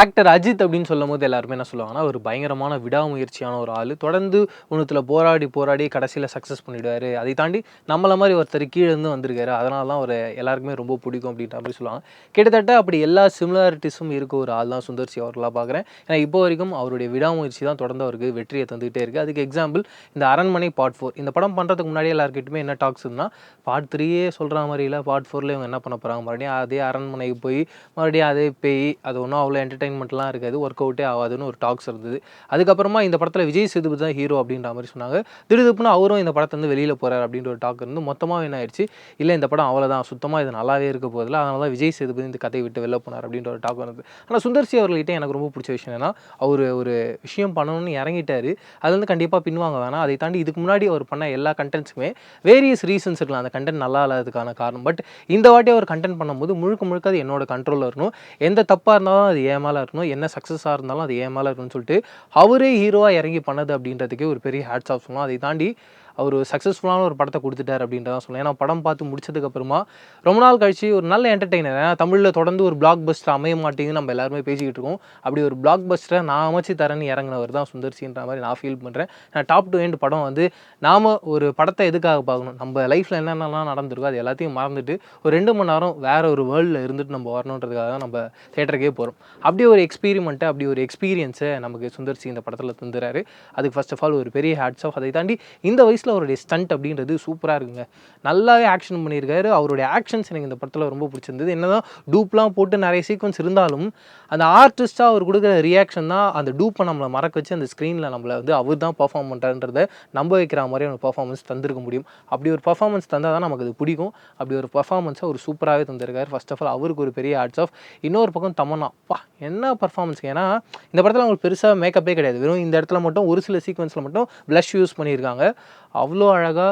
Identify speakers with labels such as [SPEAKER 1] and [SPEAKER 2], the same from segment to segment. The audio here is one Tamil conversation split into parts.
[SPEAKER 1] ஆக்டர் அஜித் அப்படின்னு சொல்லும் போது எல்லாருமே என்ன சொல்லுவாங்கன்னா ஒரு பயங்கரமான விடாமுயற்சியான ஒரு ஆள். தொடர்ந்து ஒன்றுத்தில் போராடி போராடி கடைசியில் சக்ஸஸ் பண்ணிவிடுவார் அதை தாண்டி நம்மளை மாதிரி ஒருத்தர் கீழே இருந்து வந்திருக்காரு. அதனால தான் ஒரு எல்லாருக்குமே ரொம்ப பிடிக்கும் அப்படின்ற மாதிரி சொல்லுவாங்க. கிட்டத்தட்ட அப்படி எல்லா சிமிலாரிட்டிஸும் இருக்க ஒரு ஆள் தான் சுந்தர்சி அவர்களாக பார்க்குறேன். ஏன்னா இப்போ வரைக்கும் அவருடைய விடாமுயற்சி தான் தொடர்ந்து அவருக்கு வெற்றியை தந்துகிட்டே இருக்குது அதுக்கு எக்ஸாம்பிள் இந்த அரண்மனை பார்ட் ஃபோர் இந்த படம் பண்ணுறதுக்கு முன்னாடி எல்லாருக்கிட்டுமே என்ன டாக்ஸ்னா பார்ட் த்ரீயே சொல்கிற மாதிரி இல்லை பார்ட் ஃபோரில் இவங்க என்ன பண்ண போகிறாங்க மறுபடியும் அதே அரண்மனைக்கு போய் மறுபடியும் அதே பேய் அது ஒன்றும் அவ்வளோ என்டர்டைன்மெண்ட்லாம் இருக்காது ஒர்க் அவுட்டே ஆகாதுன்னு ஒரு டாக்ஸ் இருந்தது. அதுக்கப்புறமா இந்த படத்தில் விஜய் சேதுபதி தான் ஹீரோ அப்படின்ற மாதிரி சொன்னாங்க. திடுதுப்புன்னு அவரும் இந்த படத்தை வந்து வெளியில் போகிறார் அப்படின்ற ஒரு டாக் இருந்து மொத்தமாக என்ன ஆயிடுச்சு இல்லை இந்த படம் அவ்வளோதான் சுத்தமாக இது நல்லாவே இருக்க போதில்ல அதனால தான் விஜய் சேதுபதி இந்த கதையை விட்டு வெளில போனார் அப்படின்ற ஒரு டாக் இருந்தது. ஆனால் சுந்தர்சி அவர்கள்கிட்ட எனக்கு ரொம்ப பிடிச்ச விஷயம் என்னன்னா அவர் ஒரு விஷயம் பண்ணணும்னு இறங்கிட்டார். அது வந்து கண்டிப்பாக பின்வாங்க வேணாம். அதை தாண்டி இதுக்கு முன்னாடி அவர் பண்ண எல்லா கண்டென்ட்ஸுமே வேரியஸ் ரீசன்ஸ் இருக்கலாம். அந்த கண்டென்ட் நல்லா இல்லாததுக்கான காரணம். பட் இந்த வாட்டி அவர் கண்டென்ட் பண்ணும்போது முழுக்க முழுக்க அது என்னோட கண்ட்ரோலில் இருக்கணும் எந்த தப்பாக இருந்தாலும் அது ஏன் மேலே இருக்கணும் என்ன சக்ஸஸாக இருந்தாலும் அது ஏன் மேலே இருக்கணும்னு சொல்லிட்டு அவரே ஹீரோவாக இறங்கி பண்ணது அப்படின்றதுக்கே ஒரு பெரிய ஹேட்ஸ் ஆஃப் சொல்லலாம் அதை தாண்டி அவர் சக்ஸஸ்ஃபுல்லான ஒரு படத்தை கொடுத்துட்டார் அப்படின்றத சொல்லலாம் ஏன்னா படம் பார்த்து முடிச்சதுக்கப்புறமா ரொம்ப நாள் கழிச்சு ஒரு நல்ல என்டர்டெய்னர் ஏன்னா தமிழில் தொடர்ந்து ஒரு பிளாக் பஸ்டர் அமைய மாட்டேங்குது நம்ம எல்லாருமே பேசிக்கிட்டு இருக்கோம். அப்படி ஒரு பிளாக் பஸ்டரை நான் அமைச்சு தரேன்னு இறங்கினவர் தான் சுந்தர்சின்ற மாதிரி நான் ஃபீல் பண்ணுறேன் நான் டாப் டு எண்ட் படம் வந்து நாம் ஒரு படத்தை எதுக்காக பார்க்கணும்? நம்ம லைஃப்பில் என்னென்னலாம் நடந்திருக்கோ அது எல்லாத்தையும் மறந்துட்டு ஒரு ரெண்டு மணி நேரம் வேற ஒரு வேர்ல்டில் இருந்துட்டு நம்ம வரணுன்றதுக்காக தான் நம்ம தேட்டருக்கே போகிறோம் அப்படி ஒரு எக்ஸ்பீரிமெண்ட்டை அப்படி ஒரு எக்ஸ்பீரியன்ஸை நமக்கு சுந்தர்சி இந்த படத்தில் தந்துறாரு. அதுக்கு ஃபர்ஸ்ட் ஆஃப் ஆல் ஒரு பெரிய ஹேட்ஸ் ஆஃப் அதை தாண்டி இந்த வயசில் அவருடைய ஸ்டண்ட் அப்படின்றது சூப்பராக இருக்குங்க. நல்லாவே ஆக்ஷன் பண்ணியிருக்காரு. அவருடைய ஆக்ஷன்ஸ் எனக்கு இந்த படத்தில் ரொம்ப பிடிச்சிருந்தது. என்னதான் டூப்லாம் போட்டு நிறைய சீக்வன்ஸ் இருந்தாலும் அந்த ஆர்டிஸ்ட்டாக அவர் கொடுக்குற ரியாக்ஷன் தான் அந்த டூப்பை நம்மளை மறக்க வச்சு அந்த ஸ்க்ரீனில் நம்மளை வந்து அவர் தான் பர்ஃபார்ம் பண்ணுறான்றத நம்ப வைக்கிற மாதிரி ஒரு பர்ஃபார்மன்ஸ் தந்திருக்க முடியும். அப்படி ஒரு பர்ஃபார்மன்ஸ் தந்தால் தான் நமக்கு அது பிடிக்கும். அப்படி ஒரு பர்ஃபார்மன்ஸை அவர் சூப்பராகவே தந்திருக்காரு. ஃபர்ஸ்ட் ஆஃப் ஆல் அவருக்கு ஒரு பெரிய ஆர்ட்ஸ் ஆஃப் இன்னொரு பக்கம் தமன்னா பா என்ன பர்ஃபார்மன்ஸ் ஏன்னா இந்த படத்தில் அவங்களுக்கு பெருசாக மேக்கப்பே கிடையாது. வெறும் இந்த இடத்துல மட்டும் ஒரு சில சீக்வன்ஸில் மட்டும் ப்ளஷ் யூஸ் பண்ணியிருக்காங்க. அவ்வளோ அழகாக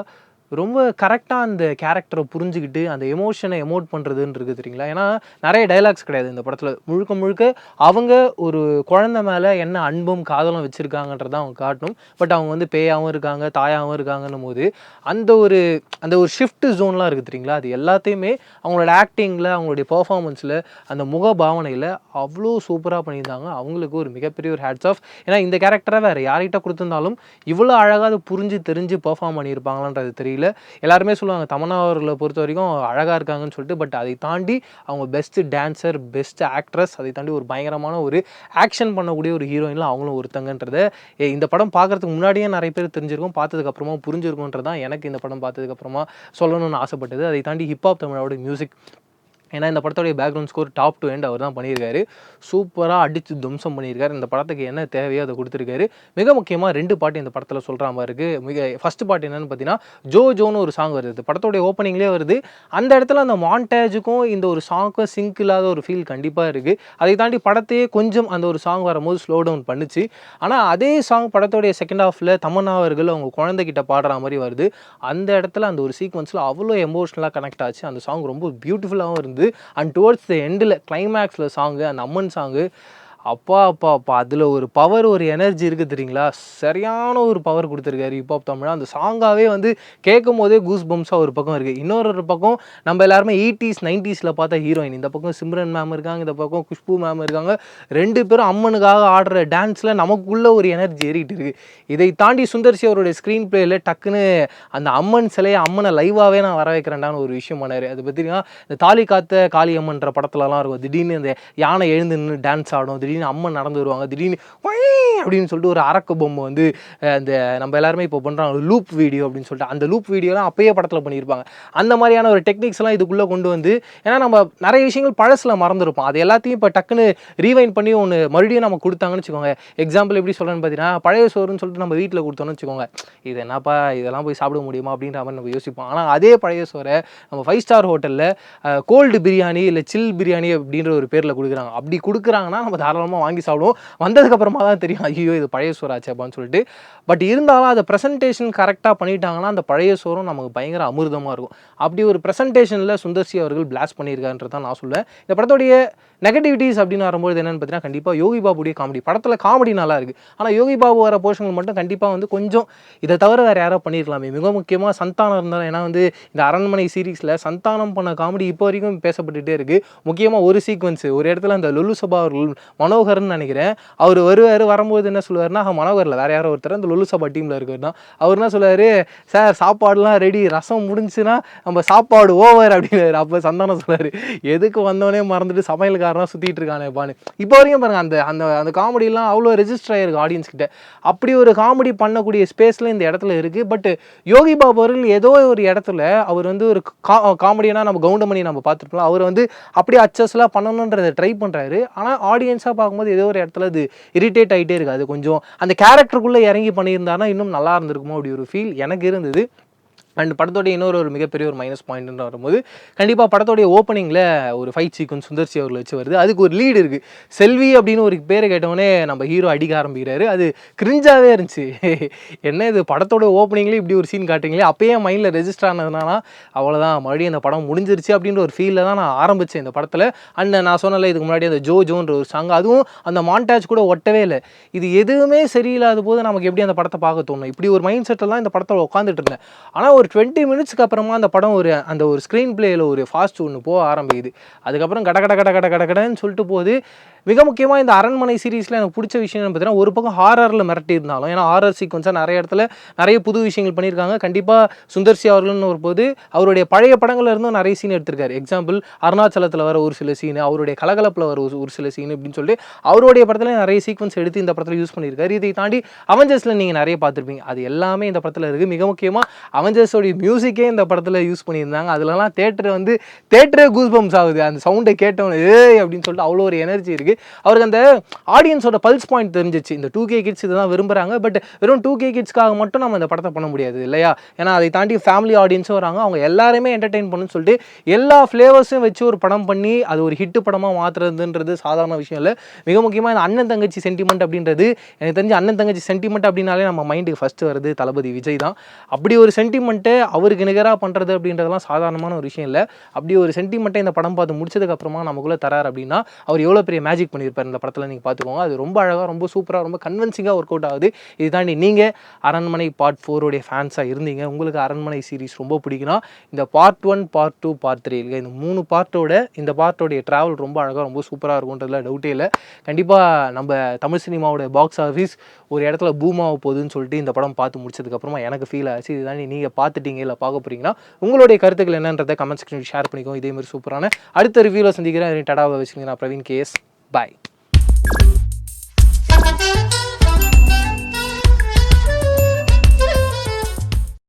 [SPEAKER 1] ரொம்ப கரெக்டாக அந்த கேரக்டரை புரிஞ்சுக்கிட்டு அந்த எமோஷனை எமோட் பண்ணுறதுன்னு இருக்குது தெரியுங்களா? ஏன்னா நிறைய டைலாக்ஸ் கிடையாது இந்த படத்தில். முழுக்க முழுக்க அவங்க ஒரு குழந்தை மேலே என்ன அன்பும் காதலும் வச்சுருக்காங்கன்றத அவங்க காட்டணும். பட் அவங்க வந்து பேயாகவும் இருக்காங்க தாயாகவும் இருக்காங்கன்னும் போது அந்த ஒரு அந்த ஒரு ஷிஃப்ட் ஜோன்லாம் இருக்குது தெரியுங்களா? அது எல்லாத்தையுமே அவங்களோட ஆக்டிங்கில் அவங்களுடைய பர்ஃபார்மன்ஸில் அந்த முக பாவனையில் அவ்வளோ சூப்பராக பண்ணியிருந்தாங்க. அவங்களுக்கு ஒரு மிகப்பெரிய ஒரு ஹேட்ஸ் ஆஃப் ஏன்னா இந்த கேரக்டரை வேறு யார்கிட்ட கொடுத்துருந்தாலும் இவ்வளோ அழகாக புரிஞ்சு தெரிஞ்சு பர்ஃபார்ம் பண்ணியிருப்பாங்களான்றது தெரியல. எல்லாருமே சொல்லுவாங்க தமன்னா அவர்களை பொறுத்த வரைக்கும் அழகாக இருக்காங்கன்னு சொல்லிட்டு பட் அதை தாண்டி அவங்க பெஸ்ட் டான்சர் பெஸ்ட் ஆக்ட்ரஸ் அதை தாண்டி ஒரு பயங்கரமான ஒரு ஆக்ஷன் பண்ணக்கூடிய ஒரு ஹீரோயினில் அவங்களும் ஒருத்தங்கன்றத இந்த படம் பார்க்கறதுக்கு முன்னாடியே நிறைய பேர் தெரிஞ்சிருக்கும் பார்த்ததுக்கு அப்புறமா தான் எனக்கு இந்த படம் பார்த்ததுக்கு அப்புறமா சொல்லணும்னு ஆசைப்பட்டது. அதை தாண்டி ஹிப்ஹாப் தமிழோட மியூசிக் ஏன்னா இந்த படத்தோடைய background score top to end அவர் தான் பண்ணியிருக்காரு சூப்பராக அடித்து துவம்சம் பண்ணியிருக்காரு. இந்த படத்துக்கு என்ன தேவையோ அதை கொடுத்துருக்காரு. மிக முக்கியமாக ரெண்டு பாட்டு இந்த படத்தில் சொல்கிற மாதிரி இருக்குது மிக ஃபஸ்ட்டு பாட்டு என்னென்னு பார்த்தீங்கன்னா ஜோ ஜோன்னு ஒரு சாங் வருது. படத்தோடைய ஓப்பனிங்லேயே வருது. அந்த இடத்துல அந்த மாண்டேஜுக்கும் இந்த ஒரு சாங்க்கும் சிங்க் இல்லாத ஒரு ஃபீல் கண்டிப்பாக இருக்குது அதை தாண்டி படத்தையே கொஞ்சம் அந்த ஒரு சாங் வரும்போது ஸ்லோ டவுன் பண்ணுச்சு. ஆனால் அதே சாங் படத்தோடைய செகண்ட் ஹாஃபில் தமன்னா அவர்கள் அவங்க குழந்தைகிட்ட பாடுற மாதிரி வருது. அந்த இடத்துல அந்த ஒரு சீக்வன்ஸில் அவ்வளோ எமோஷ்னலாக கனெக்ட் ஆச்சு. அந்த சாங் ரொம்ப பியூட்டிஃபுல்லாகவும் இருந்து அண்ட் டுவர்ட்ஸ் த எண்டில் கிளைமேக்ஸில் சாங்கு அந்த அம்மன் சாங்கு அப்பா அப்பா அப்பா அதில் ஒரு பவர் ஒரு எனர்ஜி இருக்குது தெரியுங்களா? சரியான ஒரு பவர் கொடுத்துருக்காரு ஹிப்ஹாப் தமிழா. அந்த சாங்காகவே வந்து கேட்கும் போதே கூஸ் பம்ஸாக ஒரு பக்கம் இருக்குது இன்னொரு ஒரு பக்கம் நம்ம எல்லாருமே எயிட்டிஸ் நைன்டிஸில் பார்த்த ஹீரோயின் இந்த பக்கம் சிம்ரன் மேம் இருக்காங்க இந்த பக்கம் குஷ்பு மேம் இருக்காங்க. ரெண்டு பேரும் அம்மனுக்காக ஆடுற டான்ஸில் நமக்குள்ள ஒரு எனர்ஜி ஏறிட்டு இருக்குது இதை தாண்டி சுந்தர்சி அவருடைய ஸ்க்ரீன் பிளேயில் டக்குன்னு அந்த அம்மன் சிலையை அம்மனை லைவாகவே நான் வர வைக்கிறேன்டான்னு ஒரு விஷயம் பண்ணார். அது பார்த்தீங்கன்னா இந்த தாலி காத்த காளி அம்மன்ற படத்துலலாம் இருக்கும். திடீர்னு இந்த யானை எழுந்து நின்று டான்ஸ் ஆடும். திடீர்னு திடீர்னு அம்மன் நடந்து வருவாங்க திடீர்னு "ஒய்" அப்படின்னு சொல்லிட்டு ஒரு அரக்கு பொம்மை வந்து அந்த இந்த நம்ம எல்லாருமே இப்போ பண்ணுறாங்க லூப் வீடியோ அப்படின்னு சொல்லிட்டு அந்த லூப் வீடியோலாம் அப்பயே படத்தில் பண்ணியிருப்பாங்க. அந்த மாதிரியான ஒரு டெக்னிக்ஸ் எல்லாம் இதுக்குள்ளே கொண்டு வந்து ஏன்னா நம்ம நிறைய விஷயங்கள் பழசில் மறந்துருப்போம். அது எல்லாத்தையும் இப்போ டக்குன்னு ரீவைண்ட் பண்ணி ஒன்று மறுபடியும் நம்ம கொடுத்தாங்கன்னு வச்சுக்கோங்க. எக்ஸாம்பிள் எப்படி சொல்கிறேன்னு பார்த்தீங்கன்னா பழைய சோறுன்னு சொல்லிட்டு நம்ம வீட்டில் கொடுத்தோம்னு வச்சுக்கோங்க. இது என்னப்பா இதெல்லாம் போய் சாப்பிட முடியுமா அப்படின்ற மாதிரி நம்ம யோசிப்போம். ஆனால் அதே பழைய சோறை நம்ம ஃபைவ் ஸ்டார் ஹோட்டலில் கோல்டு பிரியாணி இல்லை சில் பிரியாணி அப்படின்ற ஒரு பேரில் கொடுக்குறாங்க. அப்படி கொடுக்குறாங்கன்னா நம்ம தாராளமாக வாங்கி சாப்பிடுவோம். வந்ததுக்கப்புறமா தான் தெரியும் ஐயோ இது பழைய சோறு அப்படின்னு சொல்லிட்டு. பட் இருந்தாலும் அதை ப்ரெசன்டேஷன் கரெக்டாக பண்ணிட்டாங்கன்னா அந்த பழைய சோறும் நமக்கு பயங்கர அமிர்தமாக இருக்கும். அப்படி ஒரு ப்ரெசன்டேஷனில் சுந்தர்சி அவர்கள் பிளாஸ் பண்ணியிருக்காருன்றது தான் நான் சொல்லுவேன் இந்த படத்துடைய நெகட்டிவிட்டிஸ் அப்படின்னு வரும்போது என்னென்னு பார்த்தீங்கன்னா கண்டிப்பாக யோகி பாபுடைய காமெடி படத்தில் காமெடி நல்லா இருக்குது ஆனால் யோகி பாபு வர போர்ஷன்கள் மட்டும் கண்டிப்பாக வந்து கொஞ்சம் இதை தவிர வேறு யாரோ பண்ணியிருக்கலாமே மிக முக்கியமாக சந்தானம் இருந்தாலும் ஏன்னா வந்து இந்த அரண்மனை சீரீஸில் சந்தானம் பண்ண காமெடி இப்போ வரைக்கும் பேசப்பட்டுட்டே இருக்குது முக்கியமாக ஒரு சீக்வன்ஸ் ஒரு இடத்துல அந்த லுலு சபா அவர்கள் மனோ மனோகர்னு நினைக்கிறேன். அவர் வருவார் வரும்போது என்ன சொல்லுவாருன்னா மனோகரில் வேறு யாரோ ஒருத்தர் அந்த லுலு சபா டீமில் தான் அவர் என்ன சொல்லுவார் சார் சாப்பாடுலாம் ரெடி ரசம் முடிஞ்சுன்னா நம்ம சாப்பாடு ஓவர் அப்படின்னு அப்போ சந்தானம் சொல்லுவார் எதுக்கு வந்தோடனே மறந்துட்டு சமையல்காரனா சுற்றிட்டு இருக்கானே இப்போ வரைக்கும் பாருங்க அந்த அந்த அந்த காமெடியெலாம் அவ்வளோ ரெஜிஸ்டர் ஆகிருக்கு ஆடியன்ஸ் கிட்ட. அப்படி ஒரு காமெடி பண்ணக்கூடிய ஸ்பேஸில் இந்த இடத்துல இருக்குது பட் யோகி பாபு அவர்கள் ஏதோ ஒரு இடத்துல அவர் வந்து ஒரு கா காமெடியனாக நம்ம கவுண்டமணி நம்ம பார்த்துருப்போம் அவர் வந்து அப்படியே அச்சஸ்லாம் பண்ணணுன்றதை ட்ரை பண்ணுறாரு ஆனால் ஆடியன்ஸாக பார்க்கும்போது ஏதோ ஒரு இடத்துல அது இரிட்டேட் ஆகிட்டே இருக்குது அது கொஞ்சம் அந்த கேரக்டருக்குள்ளே இறங்கி பண்ணியிருந்தானா இன்னும் நல்லா இருந்திருக்குமோ அப்படி ஒரு ஃபீல் எனக்கு இருந்தது. அண்ட் படத்தோடைய இன்னொரு ஒரு மிகப்பெரிய ஒரு மைனஸ் பாயிண்ட்னு வரும்போது கண்டிப்பாக படத்தோடைய ஓப்பனிங்கில் ஒரு ஃபைட் சீக்வன்ஸ் சுந்தர்சி அவர்கள் வச்சு வருது. அதுக்கு ஒரு லீடு இருக்குது செல்வி அப்படின்னு ஒரு பேரை கேட்டவொடனே நம்ம ஹீரோ அடிக்க ஆரம்பிக்கிறாரு. அது கிரிஞ்சாவே இருந்துச்சு. என்ன இது படத்தோட ஓப்பனிங்லேயே இப்படி ஒரு சீன் காட்டுறீங்களே? அப்பயே மைண்டில் ரெஜிஸ்டர் ஆனதுனால அவ்வளோதான் மறுபடியும் இந்த படம் முடிஞ்சிருச்சு அப்படின்ற ஒரு ஃபீலில் தான் நான் ஆரம்பித்தேன் இந்த படத்தில். அண்ட் நான் சொன்னல இதுக்கு முன்னாடி அந்த ஜோ ஜோன்ற ஒரு சாங் அதுவும் அந்த மாண்டாஜ் கூட ஒட்டவே இல்லை. இது எதுவுமே சரியில்லாத போது நமக்கு எப்படி அந்த படத்தை பார்க்க தோணும்? இப்படி ஒரு மைண்ட் செட்டில் தான் இந்த படத்தில் உட்காந்துட்டு இருந்தேன். ஆனால் ஒரு டுவெண்ட்டி மினிட்ஸ்க்கு அப்புறமா அந்த படம் ஒரு அந்த ஒரு ஸ்க்ரீன் பிளேயில் ஒரு ஃபாஸ்ட் ஒன்று போக ஆரம்பிக்குது. அதுக்கப்புறம் கட கட கட கட கட கடன்னு சொல்லிட்டு போகுது. மிக முக்கியமாக இந்த அரண்மனை சீரிஸில் எனக்கு பிடிச்ச விஷயம் பார்த்தீங்கன்னா ஒரு பக்கம் ஹாரரில் மிரட்டி இருந்தாலும் ஏன்னா ஹாரர் சீக்வன்ஸாக நிறைய இடத்துல நிறைய புது விஷயங்கள் பண்ணியிருக்காங்க. கண்டிப்பாக சுந்தர்சி அவர்கள்னு வரும்போது அவருடைய பழைய படங்கள்ல இருந்தும் நிறைய சீன் எடுத்திருக்காரு. எக்ஸாம்பிள் அருணாச்சலத்தில் வர ஒரு சில சீன் அவருடைய கலகலப்பில் வர ஒரு ஒரு சில சீன் இப்படின்னு சொல்லிட்டு அவருடைய படத்தில் நிறைய சீக்வன்ஸ் எடுத்து இந்த படத்தில் யூஸ் பண்ணியிருக்காரு. இதை தாண்டி அவெஞ்சர்ஸில் நீங்கள் நிறைய பார்த்துருப்பீங்க. அது எல்லாமே இந்த படத்தில் இருக்குது மிக முக்கியமாக அவெஞ்சர்ஸோடைய மியூசிக்கே இந்த படத்தில் யூஸ் பண்ணியிருந்தாங்க. அதுலலாம் தேட்டர் வந்து தேட்டரே கூஸ் பம்ஸ் ஆகுது. அந்த சவுண்டை கேட்டவன ஏய்! அப்படின்னு சொல்லிட்டு அவ்வளோ ஒரு எனர்ஜி இருக்குது அவருக்கு அந்த ஆடியன்ஸோட பல்ஸ் பாயிண்ட் தெரிஞ்சிச்சு. இந்த டூ கே கிட்ஸ் இதெல்லாம் விரும்புகிறாங்க பட் வெறும் டூ கே கிட்ஸ்க்காக மட்டும் நம்ம இந்த படத்தை பண்ண முடியாது இல்லையா? ஏன்னா அதை தாண்டி ஃபேமிலி ஆடியன்ஸும் வராங்க. அவங்க எல்லாருமே என்டர்டெயின் பண்ணுன்னு சொல்லிட்டு எல்லா ஃப்ளேவர்ஸும் வச்சு ஒரு படம் பண்ணி அது ஒரு ஹிட் படமாக மாற்றுறதுன்றது சாதாரண விஷயம் இல்லை. மிக முக்கியமாக இந்த அண்ணன் தங்கச்சி சென்டிமெண்ட் அப்படின்றது எனக்கு தெரிஞ்சு அண்ணன் தங்கச்சி சென்டிமெண்ட் அப்படின்னாலே நம்ம மைண்டுக்கு ஃபஸ்ட்டு வருது. தளபதி விஜய் தான். அப்படி ஒரு சென்டிமெண்ட் சென்டிமெண்ட்டு அவருக்கு நிகராக பண்ணுறது அப்படின்றதெல்லாம் சாதாரணமான ஒரு விஷயம் இல்லை. அப்படி ஒரு சென்டிமெண்ட்டை இந்த படம் பார்த்து முடிச்சதுக்கப்புறமா நமக்குள்ளே தரார் அப்படின்னா அவர் எவ்வளோ பெரிய மேஜிக் பண்ணியிருப்பார் இந்த படத்தில் நீங்கள் பார்த்துக்கோங்க. அது ரொம்ப அழகாக ரொம்ப சூப்பராக ரொம்ப கன்வின்சிங்காக ஒர்க் அவுட் ஆகுது. இது தாண்டி நீங்கள் அரண்மனை பார்ட் ஃபோருடைய ஃபேன்ஸாக இருந்தீங்க. உங்களுக்கு அரண்மனை சீரிஸ் ரொம்ப பிடிக்குன்னா இந்த part one part two part three இல்லை இந்த மூணு பார்ட்டோட இந்த பார்ட்டோடைய ட்ராவல் ரொம்ப அழகாக ரொம்ப சூப்பராக இருக்கும்ன்றதுல டவுட்டே இல்லை. கண்டிப்பாக நம்ம தமிழ் சினிமாவோட பாக்ஸ் ஆஃபீஸ் ஒரு இடத்துல பூமாக போகுதுன்னு சொல்லிட்டு இந்த படம் பார்த்து முடிச்சதுக்கப்புறமா எனக்கு ஃபீல் ஆச்சு. இது தாண்டி நீங்கள் பார்த்து பார்த்துட்டீங்க இல்லை பார்க்க போகிறீங்கன்னா உங்களுடைய கருத்துக்கள் என்னன்றதை கமெண்ட் செக்ஷனில் ஷேர் பண்ணிக்கோ இதே மாதிரி சூப்பரான அடுத்த ரிவ்யூவில் சந்திக்கிறேன். டடாவை வச்சுக்கிறேன் நான் பிரவீன் கேஸ் பாய்